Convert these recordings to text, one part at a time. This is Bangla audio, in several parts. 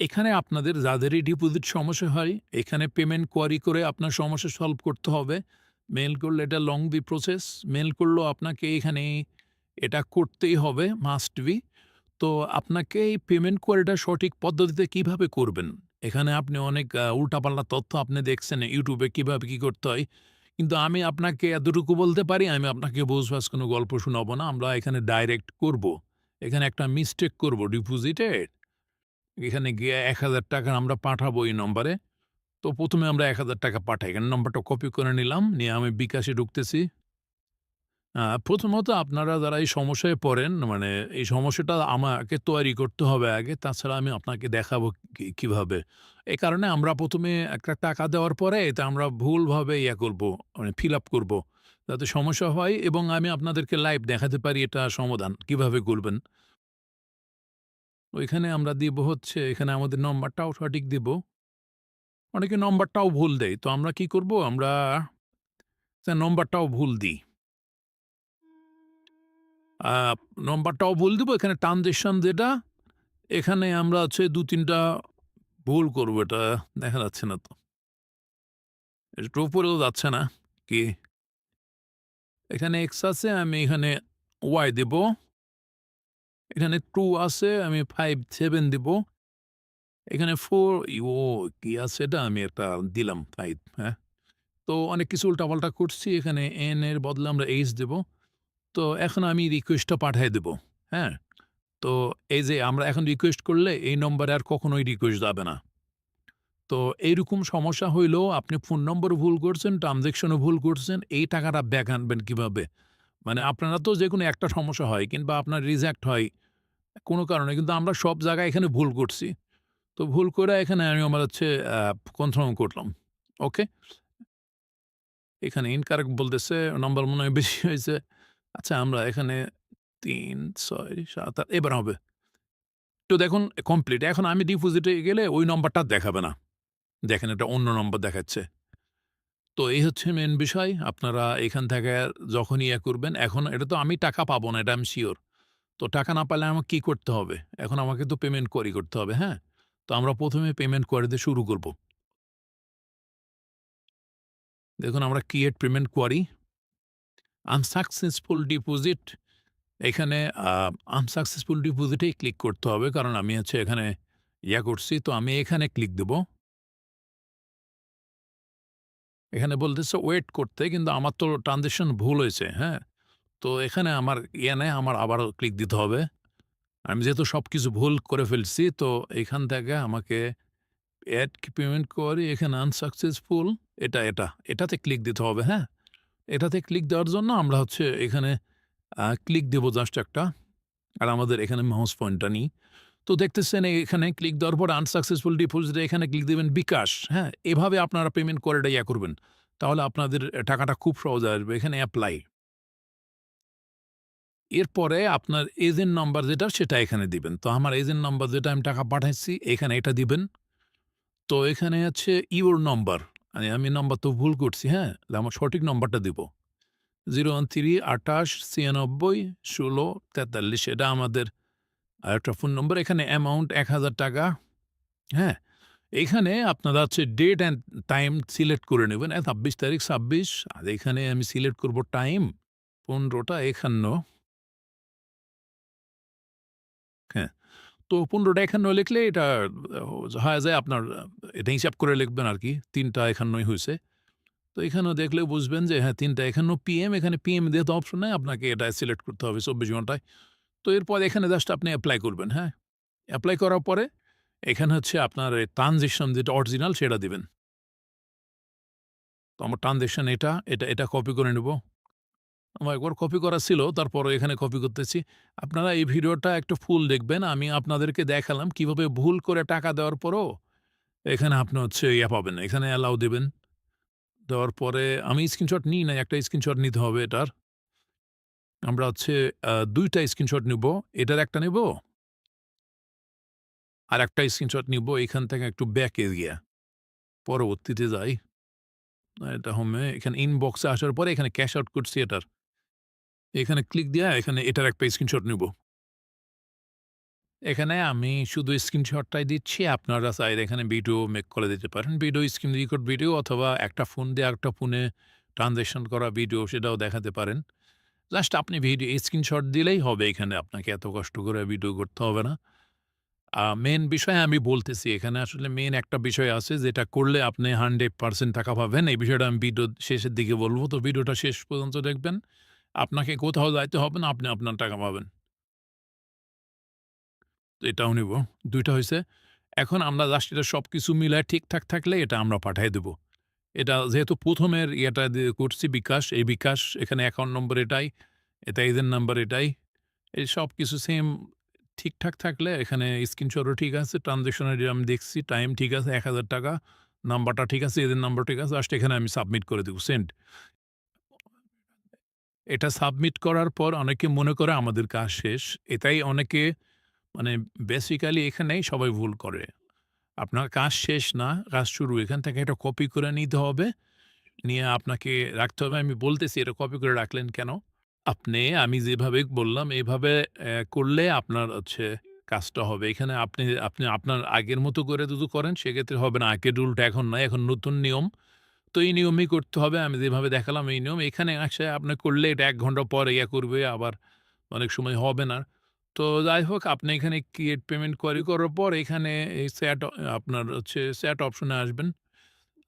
এখানে আপনাদের যাদেরই ডিপোজিট সমস্যা হয়, এখানে পেমেন্ট কোয়ারি করে আপনার সমস্যা সলভ করতে হবে। মেল করলে এটা লং বি প্রসেস। মেল করলেও আপনাকে এখানে এটা করতেই হবে মাস্ট বি। তো আপনাকে এই পেমেন্ট কোয়ারিটা সঠিক পদ্ধতিতে কীভাবে করবেন? এখানে আপনি অনেক উল্টাপাল্টা তথ্য আপনি দেখছেন ইউটিউবে কীভাবে কি করতে হয়। কিন্তু আমি আপনাকে এতটুকু বলতে পারি, আমি আপনাকে বোঝবাজ কোনো গল্প শোনাবো না। আমরা এখানে ডাইরেক্ট করব। এখানে একটা মিস্টেক করব ডিপোজিটের। এখানে গিয়ে ৳১,০০০ আমরা পাঠাবো এই নম্বরে। তো প্রথমে আমরা এক হাজার টাকা পাঠাই। এখানে নম্বরটা কপি করে নিলাম। নিয়ে আমি বিকাশে ঢুকতেছি। প্রথমত আপনারা যারা এই সমস্যায় পড়েন, মানে এই সমস্যাটা আমাকে তৈরি করতে হবে আগে। তাছাড়া আমি আপনাকে দেখাবো কীভাবে। এই কারণে আমরা প্রথমে একটা টাকা দেওয়ার পরে এটা আমরা ভুলভাবে ইয়া করব, মানে ফিল আপ করব। যাতে সমস্যা হয় এবং আমি আপনাদেরকে লাইভ দেখাতে পারি এটা সমাধান কীভাবে করবেন। ওইখানে আমরা দিব হচ্ছে এখানে আমাদের নম্বরটাও সঠিক দিব। অনেকে নম্বরটাও ভুল দেয়। তো আমরা কি করব? আমরা নম্বরটাও ভুল দিই। নম্বরটাও ভুল দিব। এখানে ট্রান্সেকশন যেটা, এখানে আমরা হচ্ছে দু তিনটা ভুল করব এটা দেখা যাচ্ছে না তো। একটু উপরেও যাচ্ছে না। কি? এখানে এক্স আছে, আমি এখানে ওয়াই দেব। এখানে 2 আছে, আমি 5, 7 দিব। এখানে 4 ও কি আছে এটা? আমি একটা দিলাম ফাইভ হ্যাঁ? তো অনেক কিছু উল্টাপাল্টা করছি। এখানে এন এর বদলে আমরা H দেব। তো এখন আমি রিকোয়েস্টটা পাঠায় দেব। হ্যাঁ? তো এই যে আমরা এখন রিকোয়েস্ট করলে এই নম্বরে আর কখনোই রিকোয়েস্ট যাবে না। তো এইরকম সমস্যা হইলেও আপনি ফোন নম্বরও ভুল করছেন, ট্রান্সেকশনও ভুল করছেন, এই টাকাটা ব্যাক আনবেন কীভাবে? মানে আপনারা তো যে কোনো একটা সমস্যা হয় কিংবা আপনার রিজেক্ট হয় কোনো কারণে। কিন্তু আমরা সব জায়গায় এখানে ভুল করছি। তো ভুল করে এখানে আমি আমার হচ্ছে কনফার্ম করলাম। ওকে? এখানে ইনকারেক্ট বলতেছে, নম্বর মনে হয় বেশি হয়েছে। আচ্ছা আমরা এখানে ৩, ৬, ৭, ৮ এবার হবে। তো দেখুন কমপ্লিট। এখন আমি ডিপোজিটে গেলে ওই নম্বরটা দেখাবে না। দেখেন এটা অন্য নম্বর দেখাচ্ছে। তো এই হচ্ছে মেন বিষয়। আপনারা এখান থেকে যখনই ইয়ে করবেন, এখন এটা তো আমি টাকা পাবো না, এটা আমি সিওর। তো টাকা না পাইলে আমাকে কি করতে হবে? এখন আমাকে তো পেমেন্ট করি করতে হবে, হ্যাঁ? তো আমরা প্রথমে পেমেন্ট করে দিয়ে শুরু করব। দেখুন আমরা create payment query. Unsuccessful deposit এখানে আনসাকসেসফুল ডিপোজিটেই ক্লিক করতে হবে। কারণ আমি হচ্ছে এখানে ইয়া করছি। তো আমি এখানে ক্লিক দেব। এখানে বলতেছে ওয়েট করতে কিন্তু আমার তো ট্রান্সেকশন ভুল হয়েছে, হ্যাঁ? তো এখানে আমার ইয়ে নেই, আমার আবারও ক্লিক দিতে হবে। আমি যেহেতু সবকিছু ভুল করে ফেলছি তো এখান থেকে আমাকে এড পেমেন্ট করি এখানে আনসাকসেসফুল এটা, এটা, এটাতে ক্লিক দিতে হবে, হ্যাঁ? এটাতে ক্লিক দেওয়ার জন্য আমরা হচ্ছে এখানে ক্লিক দেব জাস্ট একটা। আর আমাদের এখানে মাউস পয়েন্টটা নিই। তো দেখতেছেন এখানে ক্লিক দেওয়ার পর আনসাকসেসফুল ডিপোজিটে এখানে ক্লিক দেবেন বিকাশ, হ্যাঁ? এভাবে আপনারা পেমেন্ট কোয়ারিটা ইয়া করবেন। তাহলে আপনাদের টাকাটা খুব সহজে আসবে। এখানে অ্যাপ্লাই এরপরে আপনার এজেন্ট নাম্বার যেটা সেটা এখানে দিবেন। তো আমার এজেন্ট নাম্বার যেটা আমি টাকা পাঠাইছি এখানে এটা দিবেন। তো এখানে আছে ইউর নাম্বার। মানে আমি নাম্বার তো ভুল করছি, হ্যাঁ? আমার সঠিক নাম্বারটা দিব। 013 28 96 16 43 এটা আমাদের আরেকটা ফোন নম্বর। এখানে অ্যামাউন্ট ৳১,০০০ হ্যাঁ? এখানে আপনারা হচ্ছে ডেট অ্যান্ড টাইম সিলেক্ট করে নেবেন। এ ২৬ তারিখ ২৬ আর এখানে আমি সিলেক্ট করব টাইম ১৫টা ৫১ হ্যাঁ, তো ১৫টা ৫১ লিখলে এটা হয়ে যায় আপনার এটা হিসাব করে লিখবেন আরকি। ৩টা ৫১ই হইছে। তো এখানেও দেখলে বুঝবেন যে হ্যাঁ ৩টা ৫১ পিএম এখানে পিএম দিয়ে তো অপশন নাই। আপনাকে এটা সিলেক্ট করতে হবে ২৪ ঘন্টায়। তো এরপর এখানে জাস্ট আপনি অ্যাপ্লাই করবেন, হ্যাঁ? অ্যাপ্লাই করার পরে এখানে হচ্ছে আপনার ট্রানজেকশন যেটা অরিজিনাল সেটা দিবেন। তো আমার ট্রানজেকশন এটা, এটা, এটা কপি করে নেব। আমার একবার কপি করা ছিল তারপরও এখানে কপি করতেছি। আপনারা এই ভিডিওটা একটু ফুল দেখবেন। আমি আপনাদেরকে দেখালাম কীভাবে ভুল করে টাকা দেওয়ার পরও এখানে আপনি হচ্ছে ইয়া পাবেন। এখানে অ্যালাউ দেবেন দেওয়ার পরে আমি স্ক্রিনশট নিই না একটা স্ক্রিনশট নিতে হবে এটার। আমরা হচ্ছে দুইটা স্ক্রিনশট নিব। এটার একটা নেব আর একটা স্ক্রিনশট নিব এখান থেকে একটু ব্যাক এরিয়া পরবর্তীতে যাই। এটা হোমে, এখানে ইনবক্সে আসার পরে এখানে ক্যাশ আউট করছি এটার। এখানে ক্লিক দিয়া এখানে এটার একটা স্ক্রিনশট নিব। এখানে আমি শুধু স্ক্রিনশটটাই দিচ্ছি। আপনারা চাইলে এখানে ভিডিও মেক করে দিতে পারেন। ভিডিও স্ক্রিন রেকর্ড ভিডিও অথবা একটা ফোন দিয়ে একটা ফোনে ট্রান্সলেশন করা ভিডিও সেটাও দেখাতে পারেন। জাস্ট আপনি ভিডিও স্ক্রিনশট দিলেই হবে এখানে আপনাকে এত কষ্ট করে ভিডিও করতে হবে না। মেন বিষয়ে আমি বলতেছি এখানে আসলে মেন একটা বিষয় আছে যেটা করলে আপনি 100% টাকা পাবেন। এই বিষয়টা আমি ভিডিও শেষের দিকে বলব তো ভিডিওটা শেষ পর্যন্ত দেখবেন। আপনাকে কোথাও যাইতে হবে না, আপনি আপনার টাকা পাবেন। এটাও নিব। দুইটা হয়েছে এখন আমরা জাস্ট এটা সবকিছু মিলায় ঠিকঠাক থাকলে এটা আমরা পাঠায় দেব। এটা যেহেতু প্রথমের ইয়েটা করছি বিকাশ, এই বিকাশ এখানে অ্যাকাউন্ট নম্বর এটাই, এটা এজেন্ট নাম্বার এটাই। এই সবকিছু সেম ঠিকঠাক থাকলে এখানে স্ক্রিনশটও ঠিক আছে, ট্রান্সেকশন আইডি আমি দেখছি, টাইম ঠিক আছে ৳১,০০০ নাম্বারটা ঠিক আছে, এদের নাম্বার ঠিক আছে। জাস্ট এখানে আমি সাবমিট করে দেবো সেন্ড। এটা সাবমিট করার পর অনেকে মনে করে আমাদের কাজ শেষ। এটাই অনেকে মানে বেসিক্যালি এখানেই সবাই ভুল করে। আপনার কাজ শেষ না, কাজ শুরু। এখান থেকে এটা কপি করে নিতে হবে। নিয়ে আপনাকে রাখতে হবে। আমি বলতেছি এটা কপি করে রাখলেন কেন? আপনি আমি যেভাবে বললাম এভাবে করলে আপনার হচ্ছে কাজটা হবে। এখানে আপনি আপনি আপনার আগের মতো করে যদি করেন সেক্ষেত্রে হবে না। আগের রুলটা এখন নাই, এখন নতুন নিয়ম। তো এই নিয়মই করতে হবে। আমি যেভাবে দেখালাম এই নিয়ম। এখানে আসে আপনি করলে এটা এক ঘণ্টা পরে ইয়ে করবে আবার অনেক সময় হবে না। তো যাই হোক, আপনি এখানে ক্রিয়েট পেমেন্ট কোয়েরি করার পর এখানে এই স্যাট আপনার হচ্ছে স্যাট অপশনে আসবেন।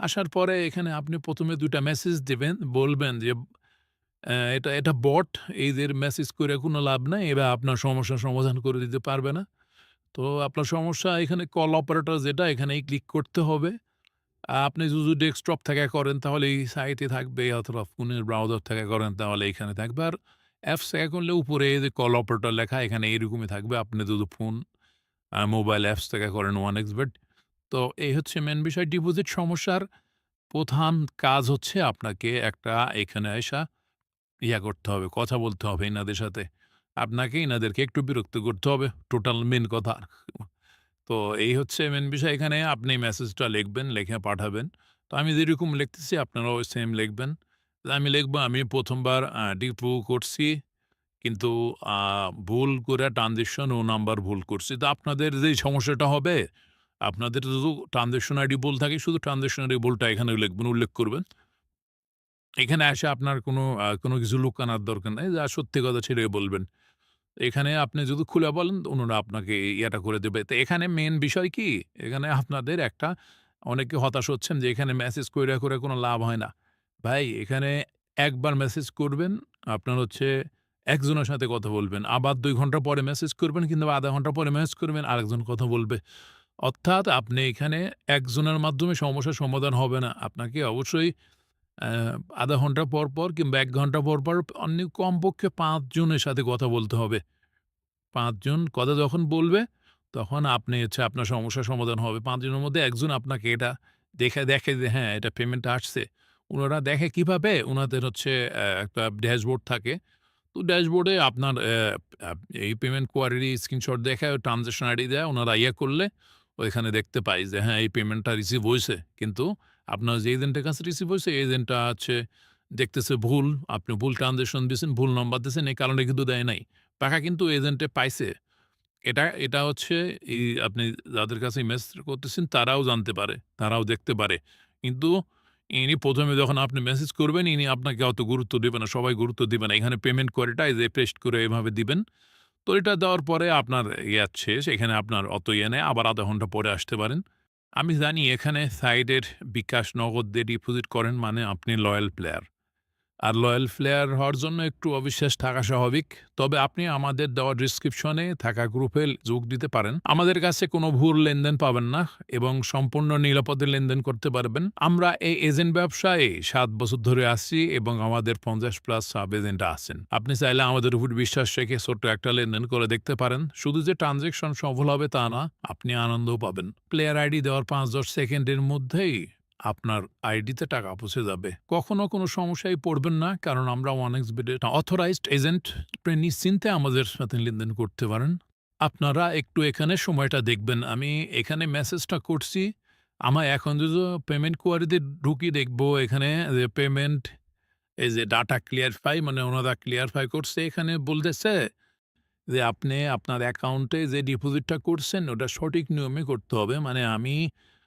আসার পরে এখানে আপনি ১ম এ ২ টা মেসেজ দেবেন, বলবেন যে এটা এটা বট এইদের মেসেজ করে কোনো লাভ নাই। এবার আপনার সমস্যার সমাধান করে দিতে পারবে না। তো আপনার সমস্যা এখানে কল অপারেটর যেটা, এখানেই ক্লিক করতে হবে। আপনি যদি ডেস্কটপ থেকে করেন, তাহলে এই সাইটে থাকবে, অথবা ফোনের ব্রাউজার থেকে করেন, তাহলে এখানে থাকবে। আর অ্যাপস থেকে করলে উপরে যে কল অপারেটর লেখা এখানে এইরকমই থাকবে। আপনি যদি ফোন মোবাইল অ্যাপস থেকে করেন ওয়ানএক্সবেট। তো এই হচ্ছে মেন বিষয় ডিপোজিট সমস্যার প্রধান কাজ হচ্ছে আপনাকে একটা এখানে আসা ইয়া করতে হবে, কথা বলতে হবে এনাদের সাথে। আপনাকে এনাদেরকে একটু বিরক্ত করতে হবে। টোটাল মেন কথা। তো এই হচ্ছে মেন বিষয় এখানে আপনি মেসেজটা লিখবেন, লেখে পাঠাবেন। তো আমি যেরকম লিখতেছি আপনারাও সেম লিখবেন। আমি লিখব আমি প্রথমবার ডিপু করছি কিন্তু ভুল করে ট্রান্সেকশন ও নাম্বার ভুল করছি। তো আপনাদের যেই সমস্যাটা হবে আপনাদের যদি ট্রান্সেকশন আইডি ভুল থাকে শুধু ট্রান্সেকশন আইডি ভুলটা এখানে লিখবেন, উল্লেখ করবেন। এখানে এসে আপনার কোনো কোনো কিছু লুকানোর দরকার নেই যা সত্যি কথা ছেড়ে বলবেন। এখানে আপনি যদি খুলে বলেন ওনারা আপনাকে ইয়েটা করে দেবে। তো এখানে মেন বিষয় কি? এখানে আপনাদের একটা অনেকে হতাশ হচ্ছেন যে এখানে মেসেজ কইরা করে কোনো লাভ হয় না। ভাই এখানে একবার মেসেজ করবেন, আপনার হচ্ছে একজনের সাথে কথা বলবেন। আবার দুই ঘণ্টা পরে মেসেজ করবেন কিন্তু আধা ঘণ্টা পরে মেসেজ করবেন আরেকজন কথা বলবে। অর্থাৎ আপনি এখানে একজনের মাধ্যমে সমস্যার সমাধান হবে না। আপনাকে অবশ্যই ০.৫ ঘণ্টা পর, পর কিংবা এক ঘণ্টা পর, পর অন্য কমপক্ষে পাঁচজনের সাথে কথা বলতে হবে। পাঁচজন কথা যখন বলবে তখন আপনি হচ্ছে আপনার সমস্যার সমাধান হবে। পাঁচজনের মধ্যে একজন আপনাকে এটা দেখে দেখে যে হ্যাঁ, এটা পেমেন্ট আসছে। উনারা দেখে কীভাবে? ওনাদের হচ্ছে একটা ড্যাশবোর্ড থাকে। তো ড্যাশবোর্ডে আপনার এই পেমেন্ট কোয়ারি স্ক্রিনশট দেখে ট্রান্সেকশন আইডি দেয়। ওনারা ইয়ে করলে ওইখানে দেখতে পাই যে হ্যাঁ, এই পেমেন্টটা রিসিভ হয়েছে কিন্তু আপনার যে এজেন্টের কাছে রিসিভ হয়েছে এজেন্টটা হচ্ছে দেখতেছে ভুল। আপনি ভুল ট্রান্সেকশন দিয়েছেন ভুল নম্বর দিছেন এই কারণে কিন্তু দেয় নাই। টাকা কিন্তু এজেন্টে পাইছে। এটা এটা হচ্ছে এই আপনি যাদের কাছে মেসেজ করতেছেন তারাও জানতে পারে, তারাও দেখতে পারে। কিন্তু ইনি প্রথমে যখন আপনি মেসেজ করবেন ইনি আপনাকে অত গুরুত্ব দিবে না, সবাই গুরুত্ব দিবে না। এখানে পেমেন্ট কোয়ারিটা এই যে করে এভাবে দিবেন। তো এটা দেওয়ার পরে আপনার ইয়ার শেষ। এখানে আপনার অত ইয়ে নেয় আবার আধা ঘণ্টা পরে আসতে পারেন। আমি জানি এখানে সাইডের বিকাশ নগদ দিয়ে ডিপোজিট করেন মানে আপনি লয়াল প্লেয়ার। আর লয়াল প্লেয়ার হওয়ার জন্য একটু অবিশ্বাস থাকা স্বাভাবিক। তবে আপনি আমাদের দেওয়া ডেসক্রিপশনে থাকা গ্রুপে যোগ দিতে পারেন। আমাদের কাছে কোনো ভুল লেনদেন পাবেন না এবং সম্পূর্ণ নিরাপদে লেনদেন করতে পারবেন। আমরা এই এজেন্ট ব্যবসায় সাত বছর ধরে আছি এবং আমাদের ৫০ প্লাস সাব এজেন্ট আছেন। আপনি চাইলে আমাদের উপর বিশ্বাস রেখে ছোট্ট একটা লেনদেন করে দেখতে পারেন। শুধু যে ট্রান্সেকশন সফল হবে তা না, আপনি আনন্দও পাবেন। প্লেয়ার আইডি দেওয়ার ৫-১০ সেকেন্ডের মধ্যেই আপনার আইডিতে টাকা পৌঁছে যাবে। কখনো কোনো সমস্যায় পড়বেন না, কারণ আমরা ওয়ানএক্সবেট এর অথরাইজড এজেন্ট। নিশ্চিন্তে আমাদের সাথে লেনদেন করতে পারেন। আপনারা একটু এখানে সময়টা দেখবেন। আমি এখানে মেসেজটা করছি। আমার এখন যদি পেমেন্ট কোয়ারিতে ঢুকি দেখব এখানে যে পেমেন্ট এই যে ডাটা ক্লিয়ারিফাই মানে ওনারা ক্লিয়ারিফাই করছে এখানে বলতেছে যে আপনি আপনার অ্যাকাউন্টে যে ডিপোজিটটা করছেন, ওটা সঠিক নিয়মে করতে হবে। মানে আমি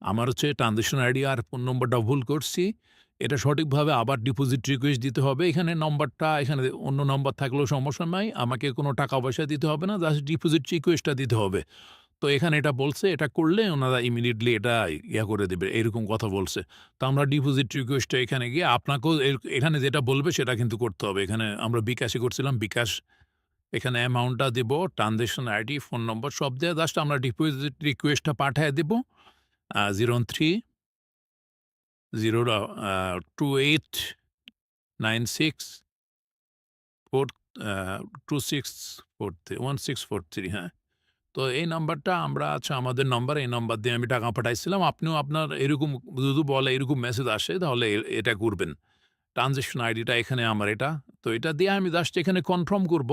আমার হচ্ছে ট্রানজেকশন আইডি আর ফোন নম্বরটা ভুল করছি। এটা সঠিকভাবে আবার ডিপোজিট রিকোয়েস্ট দিতে হবে। এখানে নম্বরটা এখানে অন্য নম্বর থাকলেও সমস্যা নাই। আমাকে কোনো টাকা-পয়সা দিতে হবে না। জাস্ট ডিপোজিট রিকোয়েস্টটা দিতে হবে। তো এখানে এটা বলছে এটা করলে ওনারা ইমিডিয়েটলি এটা ইয়া করে দেবে। এরকম কথা বলছে। তো আমরা ডিপোজিট রিকোয়েস্টটা এখানে গিয়ে আপনাকেও এখানে যেটা বলবে সেটা কিন্তু করতে হবে। এখানে আমরা বিকাশে করছিলাম। বিকাশ এখানে অ্যামাউন্টটা দিব, ট্রানজেকশন আইডি, ফোন নম্বর সব দেয়া জাস্ট আমরা ডিপোজিট রিকোয়েস্টটা পাঠায় দিব। আ 013 0 আ 28 96 4 আ 2643 1643 হ্যাঁ। তো এই নাম্বারটা আমরা আচ্ছা আমাদের নাম্বার, এই নাম্বার দিয়ে আমি টাকা পাঠাইছিলাম। আপনিও আপনার এরকম যদি বলে, এরকম মেসেজ আসে, তাহলে এটা করবেন। ট্রানজেকশন আইডিটা এখানে আমার এটা। তো এটা দিয়ে আমি জাস্ট এখানে কনফার্ম করব।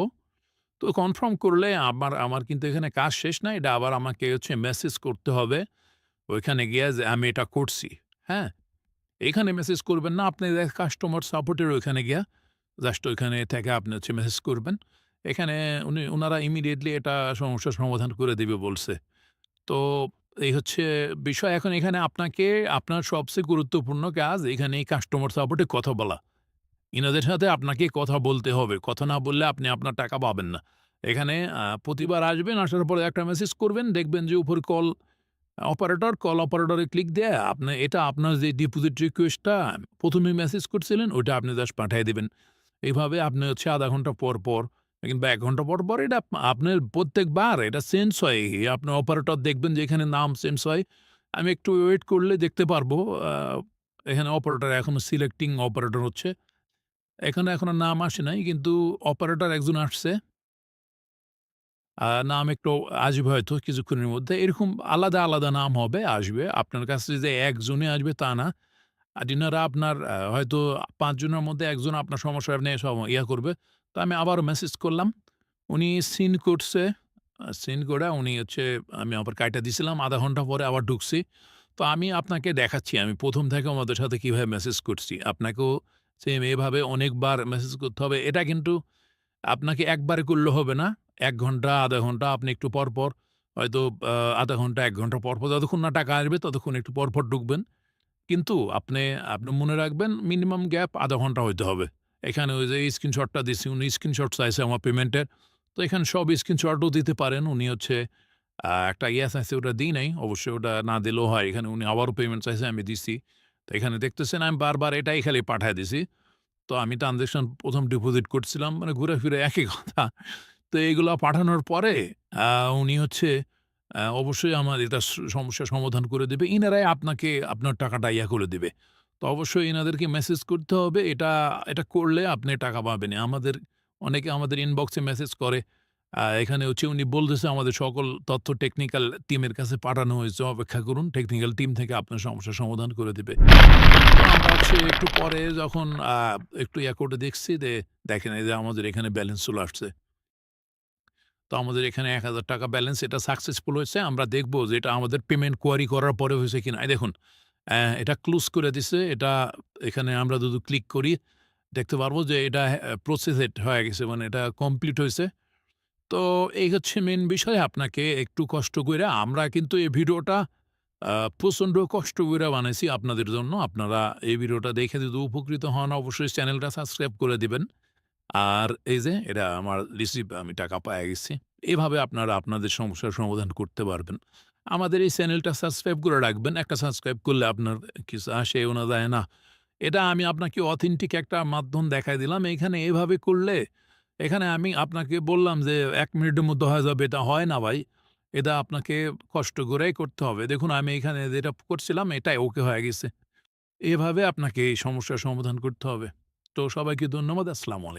তো কনফার্ম করলে আমার আমার কিন্তু এখানে কাজ শেষ না। এটা আবার আমাকে হচ্ছে মেসেজ করতে হবে। ওইখানে গিয়ে যে আমি এটা করছি। হ্যাঁ? এখানে মেসেজ করবেন না। আপনি কাস্টমার সাপোর্টের ওইখানে গিয়া জাস্ট ওইখানে থেকে আপনি হচ্ছে মেসেজ করবেন। এখানে উনি ওনারা ইমিডিয়েটলি এটা সমস্যার সমাধান করে দিবে বলছে। তো এই হচ্ছে বিষয়। এখন এখানে আপনাকে আপনার সবচেয়ে গুরুত্বপূর্ণ কাজ এখানে এই কাস্টমার সাপোর্টে কথা বলা। ইনাদের সাথে আপনাকে কথা বলতে হবে। কথা না বললে আপনি আপনার টাকা পাবেন না। এখানে প্রতিবার আসবেন, আসার পরে একটা মেসেজ করবেন। দেখবেন যে উপরে কল অপারেটর, কল অপারেটরে ক্লিক দিয়ে আপনি এটা আপনার যে ডিপোজিট রিকোয়েস্টটা ১ম এ মেসেজ করছিলেন ওইটা আপনি জাস্ট পাঠায় দেবেন এইভাবে আপনি হচ্ছে আধা ঘণ্টা পর, পর কিংবা এক ঘণ্টা পর, পর এটা আপনার প্রত্যেকবার এটা চেঞ্জ হয়। আপনি অপারেটর দেখবেন যে এখানে নাম চেঞ্জ হয়। আমি একটু ওয়েট করলে দেখতে পারব। এখানে অপারেটর এখনও সিলেক্টিং অপারেটর হচ্ছে। এখানে এখনও নাম আসে নাই কিন্তু অপারেটর একজন আসছে। নাম একটু আসবে হয়তো কিছুক্ষণের মধ্যে। এরকম আলাদা, আলাদা নাম হবে, আসবে। আপনার কাছে যে একজনই আসবে তা না। ইনারা আপনার হয়তো পাঁচজনের মধ্যে একজন আপনার সমস্যা নিয়ে সম ইয়া করবে। তো আমি আবারও মেসেজ করলাম। উনি সিন করছে। সিন করে উনি হচ্ছে আমি আবার কাইটা দিছিলাম। আধা ঘণ্টা পরে আবার ঢুকছি। তো আমি আপনাকে দেখাচ্ছি আমি প্রথম থেকে ওনাদের সাথে কীভাবে মেসেজ করছি। আপনাকেও সেম এভাবে অনেকবার মেসেজ করতে হবে। এটা কিন্তু আপনাকে একবারে করলে হবে না। ১ ঘণ্টা, আধা ঘণ্টা আপনি একটু পর, পর হয়তো আধা ঘণ্টা, এক ঘণ্টা পর, পর যতক্ষণ না টাকা আসবে ততক্ষণ একটু পর, পর ঢুকবেন। কিন্তু আপনি আপনি মনে রাখবেন মিনিমাম গ্যাপ আধা ঘণ্টা হইতে হবে। এখানে ওই যে স্ক্রিনশটটা দিছি উনি স্ক্রিনশট চাইছে আমার পেমেন্টের। তো এখানে সব স্ক্রিনশটও দিতে পারেন। উনি হচ্ছে একটা ইয়া চাইছে ওটা দিই নাই। অবশ্যই ওটা না দিলেও হয়। এখানে উনি আবারও পেমেন্ট চাইছে আমি দিছি। তো এখানে দেখতেছেন আমি বারবার এটাই খালি পাঠায় দিছি। তো আমি ট্রানজেকশন প্রথম ডিপোজিট করছিলাম মানে ঘুরে ফিরে একই কথা। তো এগুলা পাঠানোর পরে উনি হচ্ছে অবশ্যই আমার এটা স সমস্যার সমাধান করে দেবে। ইনারাই আপনাকে, আপনার টাকাটা ইয়া করে দিবে। তো অবশ্যই এনাদেরকে মেসেজ করতে হবে। এটা এটা করলে আপনি টাকা পাবেন। আমাদের, অনেকে আমাদের ইনবক্সে মেসেজ করে। এখানে হচ্ছে উনি বলতেছে, আমাদের সকল তথ্য টেকনিক্যাল টিমের কাছে পাঠানো হয়েছে। অপেক্ষা করুন। টেকনিক্যাল টিম থেকে আপনার সমস্যার সমাধান করে দেবে হচ্ছে একটু পরে যখন একটু ইয়া করে দেখছি যে, দেখেন এই যে আমাদের এখানে ব্যালেন্স চলে আসছে। তো আমাদের এখানে ৳১,০০০ ব্যালেন্স এটা সাকসেসফুল হয়েছে। আমরা দেখব যে এটা আমাদের পেমেন্ট কোয়ারি করার পরে হয়েছে কিনা। দেখুন এটা ক্লোজ করে দিছে। এটা এখানে আমরা যদি ক্লিক করি দেখতে পারব যে এটা প্রসেসড হয়ে গেছে। মানে এটা কমপ্লিট হয়েছে তো এই হচ্ছে মেন বিষয়। আপনাকে একটু কষ্ট কইরা আমরা কিন্তু এই ভিডিওটা প্রচণ্ড কষ্ট কইরা বানাইছি আপনাদের জন্য। আপনারা এই ভিডিওটা দেখে যদি উপকৃত হন অবশ্যই চ্যানেলটা সাবস্ক্রাইব করে দিবেন। আর এই যে, এটা আমার রিসিভ আমি টাকা পাইয়া গেছি। এভাবে আপনারা আপনাদের সমস্যার সমাধান করতে পারবেন। আমাদের এই চ্যানেলটা সাবস্ক্রাইব করে রাখবেন। একটা সাবস্ক্রাইব করলে আপনার কিছু আসেও না যায় না। এটা আমি আপনাকে অথেন্টিক একটা মাধ্যম দেখাই দিলাম। এখানে এভাবে করলে, এখানে আমি আপনাকে বললাম যে, এক মিনিটের মধ্যে হয়ে যাবে। এটা হয় না ভাই। এটা আপনাকে কষ্ট করেই করতে হবে। দেখুন, আমি এখানে যেটা করছিলাম, এটাই ওকে হয়ে গেছে। এভাবে আপনাকে এই সমস্যার সমাধান করতে হবে। তো সবাইকে ধন্যবাদ। আসসালামু আলাইকুম।